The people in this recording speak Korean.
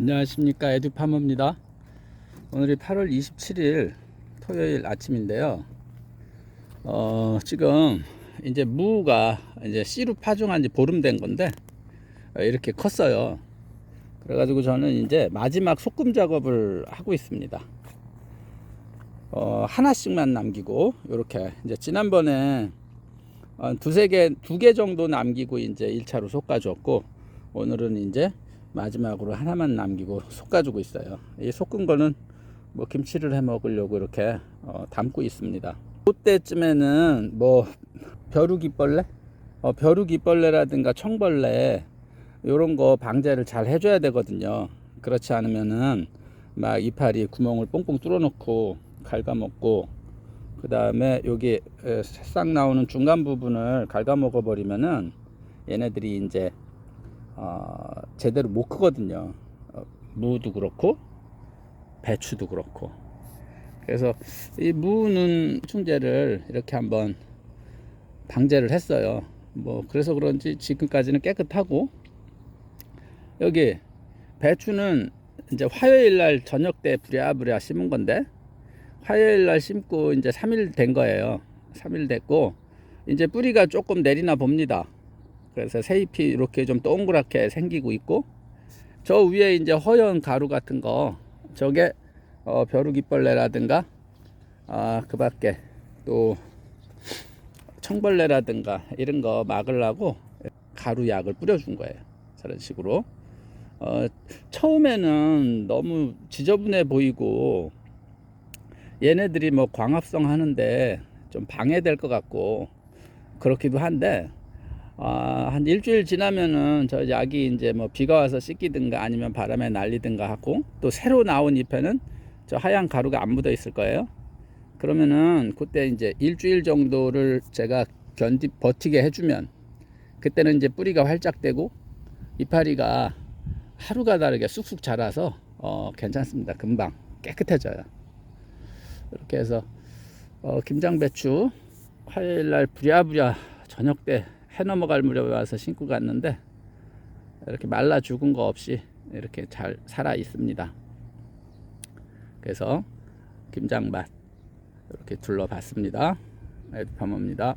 안녕하십니까. 에듀파머입니다. 오늘이 8월 27일 토요일 아침인데요. 어 지금 이제 무가 이제 씨로 파종한 지 보름 된 건데 어, 이렇게 컸어요. 그래가지고 저는 이제 마지막 소금 작업을 하고 있습니다. 어 하나씩만 남기고 이렇게 이제 지난번에 한 두세 개, 두 개 정도 남기고 이제 1차로 솎아줬고 오늘은 이제 마지막으로 하나만 남기고 솎아주고 있어요. 이 솎은 거는 뭐 김치를 해 먹으려고 이렇게 어, 담고 있습니다. 그때쯤에는 뭐 벼룩이벌레, 어, 벼룩이벌레라든가 청벌레 이런 거 방제를 잘 해줘야 되거든요. 그렇지 않으면은 막 이파리 구멍을 뽕뽕 뚫어놓고 갉아먹고 그 다음에 여기 에, 새싹 나오는 중간 부분을 갉아먹어 버리면은 얘네들이 이제 어, 제대로 못 크거든요. 어, 무도 그렇고 배추도 그렇고. 그래서 이 무는 충제를 이렇게 한번 방제를 했어요. 뭐 그래서 그런지 지금까지는 깨끗하고 여기 배추는 이제 화요일 날 저녁 때 부랴부랴 심은 건데 화요일 날 심고 이제 3일 된 거예요. 3일 됐고 이제 뿌리가 조금 내리나 봅니다. 그래서 새잎이 이렇게 좀 동그랗게 생기고 있고 저 위에 이제 허연 가루 같은 거 저게 어, 벼룩이벌레라든가 아, 그 밖에 또 청벌레라든가 이런 거 막으려고 가루 약을 뿌려준 거예요. 저런 식으로. 어, 처음에는 너무 지저분해 보이고 얘네들이 뭐 광합성 하는데 좀 방해될 것 같고 그렇기도 한데 아, 한 일주일 지나면은 저 약이 이제 뭐 비가 와서 씻기든가 아니면 바람에 날리든가 하고 또 새로 나온 잎에는 저 하얀 가루가 안 묻어 있을 거예요. 그러면은 그때 이제 일주일 정도를 제가 견디 버티게 해주면 그때는 이제 뿌리가 활짝 되고 이파리가 하루가 다르게 쑥쑥 자라서 어, 괜찮습니다. 금방 깨끗해져요. 이렇게 해서 어, 김장배추 화요일 날 부랴부랴 저녁 때 해 넘어갈 무렵에 와서 신고 갔는데 이렇게 말라 죽은 거 없이 이렇게 잘 살아 있습니다. 그래서 김장밭 이렇게 둘러봤습니다. 에드파머입니다.